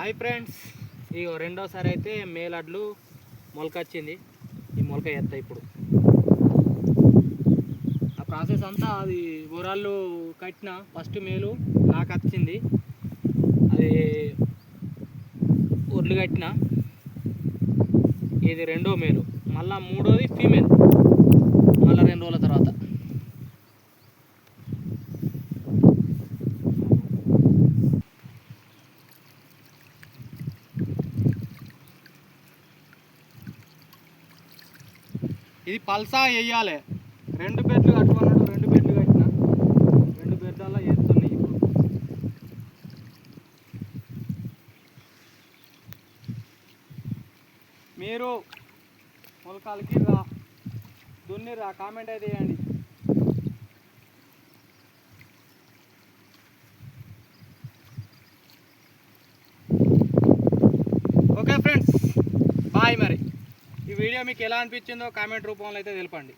Hi friends ఇగో రెండోసారి అయితే మేలడ్లు మొలక వచ్చింది ఈ మొలక ఎత్త ఇప్పుడు. ఆ ప్రాసెస్ అంతా అది బొరాళ్ళు కట్టిన ఫస్ట్ మేలు నాకు వచ్చింది అది ఒడ్లు కట్టిన. ఇది రెండో మేలు. మళ్ళా మూడోది ఫీమేల్ మళ్ళా రెండు రోజుల తర్వాత ఇది పల్సా వేయాలి. రెండు బెడ్లు కట్టుకున్నాడు రెండు బెడ్లు కట్టిన. రెండు బెడ్లలో వేస్తున్నాయి ఇప్పుడు. మీరు మొలకాలకి రా దున్నిరా కామెంట్ అయితే వేయండి ఓకే ఫ్రెండ్స్ బాయ్ మరి ఈ వీడియో మీకు ఎలా అనిపించిందో కామెంట్ రూపంలో అయితే తెలపండి.